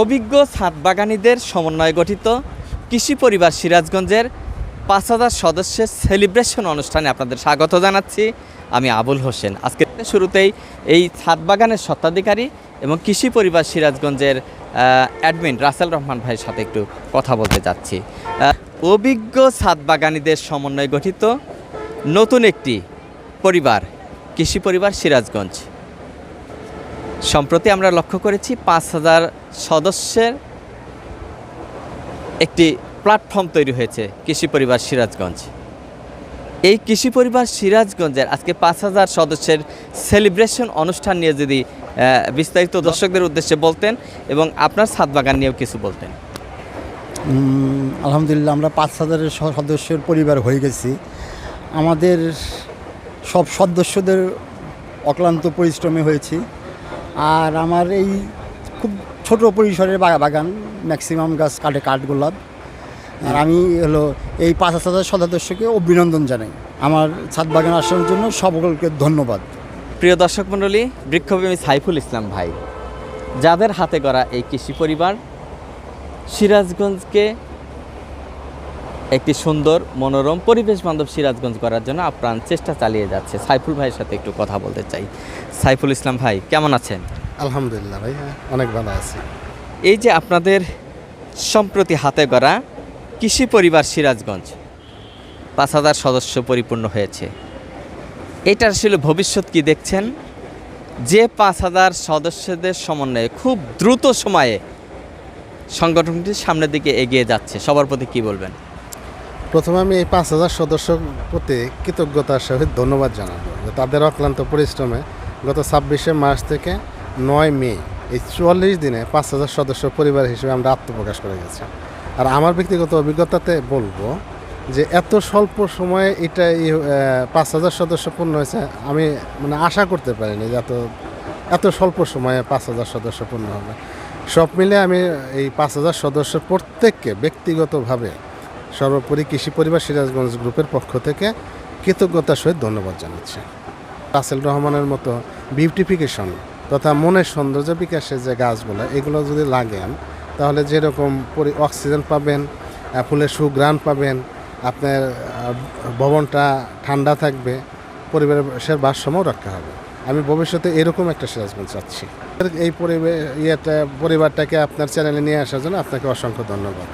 অভিজ্ঞ ছাদ বাগানীদের সমন্বয়ে গঠিত কৃষি পরিবার সিরাজগঞ্জের পাঁচ হাজার সদস্যের সেলিব্রেশন অনুষ্ঠানে আপনাদের স্বাগত জানাচ্ছি। আমি আবুল হোসেন। আজকে শুরুতেই এই ছাদ বাগানের স্বত্বাধিকারী এবং কৃষি পরিবার সিরাজগঞ্জের অ্যাডমিন রাসেল রহমান ভাইয়ের সাথে একটু কথা বলতে যাচ্ছি। অভিজ্ঞ ছাদ বাগানীদের সমন্বয়ে গঠিত নতুন একটি পরিবার, কৃষি পরিবার সিরাজগঞ্জ। সম্প্রতি আমরা লক্ষ্য করেছি পাঁচ হাজার সদস্যের একটি প্ল্যাটফর্ম তৈরি হয়েছে কৃষি পরিবার সিরাজগঞ্জ। এই কৃষি পরিবার সিরাজগঞ্জের আজকে পাঁচ হাজার সদস্যের সেলিব্রেশন অনুষ্ঠান নিয়ে যদি বিস্তারিত দর্শকদের উদ্দেশ্যে বলতেন এবং আপনার ছাদ বাগান নিয়েও কিছু বলতেন। আলহামদুলিল্লাহ, আমরা পাঁচ হাজারের সদস্যের পরিবার হয়ে গেছি। আমাদের সব সদস্যদের অক্লান্ত পরিশ্রমে হয়েছি। আর আমার এই খুব ছোট পরিসরের বাগা- বাগান ম্যাক্সিমাম গাছ কাটে কাঠগোলাপ। আর আমি হলো এই পাঁচ হাজার সদস্যকে অভিনন্দন জানাই। আমার ছাদ বাগান আসার জন্য সকলকে ধন্যবাদ। প্রিয় দর্শক মণ্ডলী বৃক্ষপ্রেমী সাইফুল ইসলাম ভাই, যাদের হাতে গড়া এই কৃষি পরিবার, সিরাজগঞ্জকে একটি সুন্দর মনোরম পরিবেশ বান্ধব সিরাজগঞ্জ করার জন্য আপ্রাণ চেষ্টা চালিয়ে যাচ্ছে। সাইফুল ভাইয়ের সাথে একটু কথা বলতে চাই। সাইফুল ইসলাম ভাই কেমন আছেন? আলহামদুলিল্লাহ ভাই হ্যাঁ, অনেক ভালো আছি। এই যে আপনাদের সম্প্রতি হাতে গড়া কৃষি পরিবার সিরাজগঞ্জ পাঁচ হাজার সদস্য পরিপূর্ণ হয়েছে। এটার আসলে ভবিষ্যৎ কি দেখছেন? যে পাঁচ হাজার সদস্যদের সমন্বয়ে খুব দ্রুত সময়ে সংগঠনটি সামনের দিকে এগিয়ে যাচ্ছে সবার প্রতি কি বলবেন? প্রথমে আমি এই পাঁচ হাজার সদস্য প্রতি কৃতজ্ঞতার সহিত ধন্যবাদ জানাব তাদের অক্লান্ত পরিশ্রমে গত ছাব্বিশে মার্চ থেকে নয় মে এই চুয়াল্লিশ দিনে পাঁচ হাজার সদস্য পরিবার হিসেবে আমরা আত্মপ্রকাশ করে গেছি। আর আমার ব্যক্তিগত অভিজ্ঞতাতে বলব যে এত স্বল্প সময়ে এটা পাঁচ হাজার সদস্য পূর্ণ হয়েছে, আমি মানে আশা করতে পারিনি যে এত এত স্বল্প সময়ে পাঁচ হাজার সদস্য পূর্ণ হবে। সব মিলে আমি এই পাঁচ হাজার সদস্য প্রত্যেককে ব্যক্তিগতভাবে সর্বোপরি কৃষি পরিবার সিরাজগঞ্জ গ্রুপের পক্ষ থেকে কৃতজ্ঞতার সহিত ধন্যবাদ জানাচ্ছি। রাসেল রহমানের মতো বিউটিফিকেশন তথা মনের সৌন্দর্য বিকাশের যে গাছগুলো, এগুলো যদি লাগেন, তাহলে যেরকম পরি অক্সিজেন পাবেন ফুলের সুগ্রাণ পাবেন, আপনার ভবনটা ঠান্ডা থাকবে পরিবারের পরিবেশের ভারসাম্য রক্ষা হবে। আমি ভবিষ্যতে এরকম একটা সিরাজগঞ্জ চাচ্ছি। এই পরিবেশ ইয়েটা, পরিবারটাকে আপনার চ্যানেলে নিয়ে আসার জন্য আপনাকে অসংখ্য ধন্যবাদ।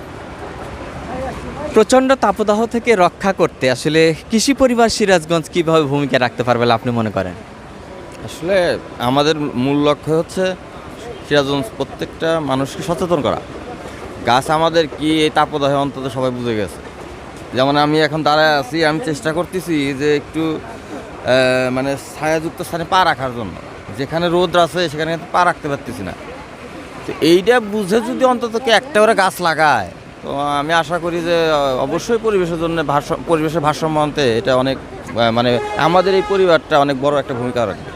প্রচণ্ড তাপদাহ থেকে রক্ষা করতে আসলে কৃষি পরিবার সিরাজগঞ্জ কীভাবে ভূমিকা রাখতে পারবে আপনি মনে করেন? আসলে আমাদের মূল লক্ষ্য হচ্ছে সিরাজগঞ্জ প্রত্যেকটা মানুষকে সচেতন করা। গাছ আমাদের কি এই তাপদাহে অন্তত সবাই বুঝে গেছে। যেমন আমি এখন দাঁড়ায় আছি, আমি চেষ্টা করতেছি যে একটু মানে ছায়াযুক্ত স্থানে পা রাখার জন্য। যেখানে রোদ আছে, সেখানে পা রাখতে পারতেছি না। তো এইটা বুঝে যদি অন্তত একটা করে গাছ লাগায় তো আমি আশা করি যে অবশ্যই পরিবেশের জন্য পরিবেশের ভারসাম্য আনতে এটা অনেক মানে আমাদের এই পরিবারটা অনেক বড় একটা ভূমিকা রাখবে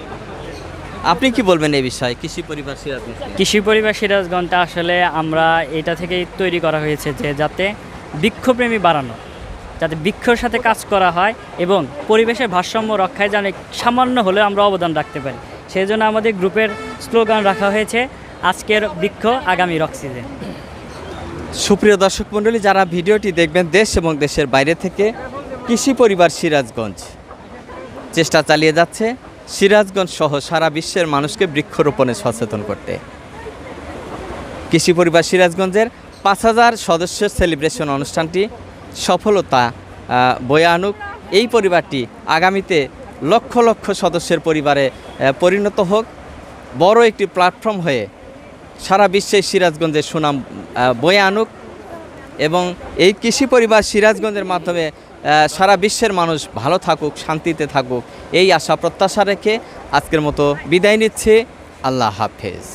আপনি কি বলবেন এই বিষয়ে? কৃষি পরিবার সিরাজগঞ্জ কৃষি পরিবার সিরাজগঞ্জটা আসলে আমরা এটা থেকেই তৈরি করা হয়েছে যে যাতে বৃক্ষপ্রেমী বাড়ানো যাতে বৃক্ষর সাথে কাজ করা হয় এবং পরিবেশের ভারসাম্য রক্ষায় যেন সামান্য হলেও আমরা অবদান রাখতে পারি। সেই জন্য আমাদের গ্রুপের স্লোগান রাখা হয়েছে আজকের বৃক্ষ আগামীর অক্সিজেন সুপ্রিয় দর্শক মণ্ডলী, যারা ভিডিওটি দেখবেন দেশ এবং দেশের বাইরে থেকে, কৃষি পরিবার সিরাজগঞ্জ। চেষ্টা চালিয়ে যাচ্ছে সিরাজগঞ্জ সহ সারা বিশ্বের মানুষকে বৃক্ষরোপণে সচেতন করতে। কৃষি পরিবার সিরাজগঞ্জের পাঁচ হাজার সদস্যের সেলিব্রেশন অনুষ্ঠানটি সফলতা বয়ে আনুক। এই পরিবারটি আগামীতে লক্ষ লক্ষ সদস্যের পরিবারে পরিণত হোক। বড় একটি প্ল্যাটফর্ম হয়ে সারা বিশ্বে সিরাজগঞ্জের সুনাম বয়ে আনুক এবং এই কৃষি পরিবার সিরাজগঞ্জের মাধ্যমে সারা বিশ্বের মানুষ ভালো থাকুক, শান্তিতে থাকুক, এই আশা প্রত্যাশা রেখে আজকের মতো বিদায় নিচ্ছে। আল্লাহ হাফেজ।